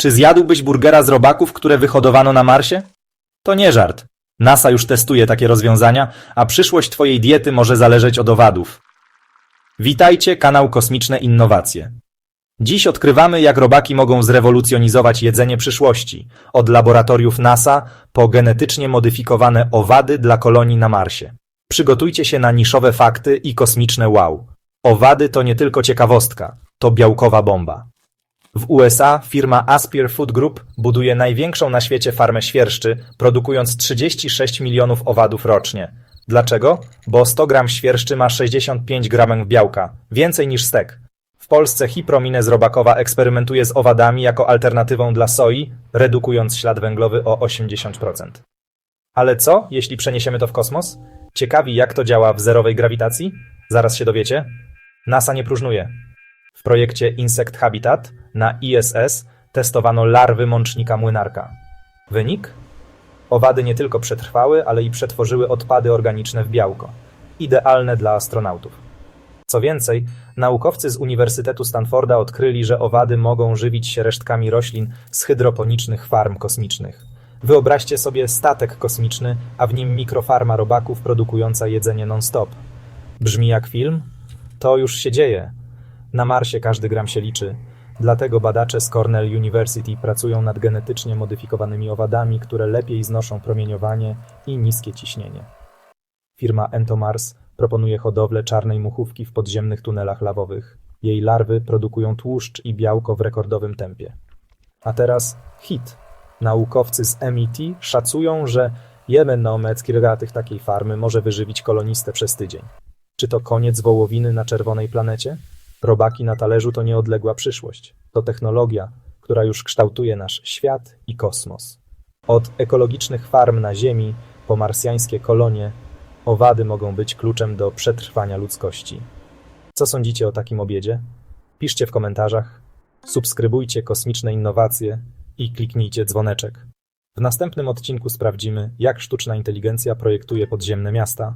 Czy zjadłbyś burgera z robaków, które wyhodowano na Marsie? To nie żart. NASA już testuje takie rozwiązania, a przyszłość twojej diety może zależeć od owadów. Witajcie, kanał Kosmiczne Innowacje. Dziś odkrywamy, jak robaki mogą zrewolucjonizować jedzenie przyszłości, od laboratoriów NASA po genetycznie modyfikowane owady dla kolonii na Marsie. Przygotujcie się na niszowe fakty i kosmiczne wow. Owady to nie tylko ciekawostka, to białkowa bomba. W USA firma Aspire Food Group buduje największą na świecie farmę świerszczy, produkując 36 milionów owadów rocznie. Dlaczego? Bo 100 gram świerszczy ma 65 gramów białka, więcej niż stek. W Polsce Hipromine z Robakowa eksperymentuje z owadami jako alternatywą dla soi, redukując ślad węglowy o 80%. Ale co, jeśli przeniesiemy to w kosmos? Ciekawi, jak to działa w zerowej grawitacji? Zaraz się dowiecie. NASA nie próżnuje. W projekcie Insect Habitat na ISS testowano larwy mącznika młynarka. Wynik? Owady nie tylko przetrwały, ale i przetworzyły odpady organiczne w białko. Idealne dla astronautów. Co więcej, naukowcy z Uniwersytetu Stanforda odkryli, że owady mogą żywić się resztkami roślin z hydroponicznych farm kosmicznych. Wyobraźcie sobie statek kosmiczny, a w nim mikrofarma robaków produkująca jedzenie non-stop. Brzmi jak film? To już się dzieje. Na Marsie każdy gram się liczy. Dlatego badacze z Cornell University pracują nad genetycznie modyfikowanymi owadami, które lepiej znoszą promieniowanie i niskie ciśnienie. Firma Entomars proponuje hodowlę czarnej muchówki w podziemnych tunelach lawowych. Jej larwy produkują tłuszcz i białko w rekordowym tempie. A teraz hit. Naukowcy z MIT szacują, że jeden naomet kilgatych takiej farmy może wyżywić kolonistę przez tydzień. Czy to koniec wołowiny na czerwonej planecie? Robaki na talerzu to nieodległa przyszłość. To technologia, która już kształtuje nasz świat i kosmos. Od ekologicznych farm na Ziemi po marsjańskie kolonie, owady mogą być kluczem do przetrwania ludzkości. Co sądzicie o takim obiedzie? Piszcie w komentarzach, subskrybujcie kosmiczne innowacje i kliknijcie dzwoneczek. W następnym odcinku sprawdzimy, jak sztuczna inteligencja projektuje podziemne miasta,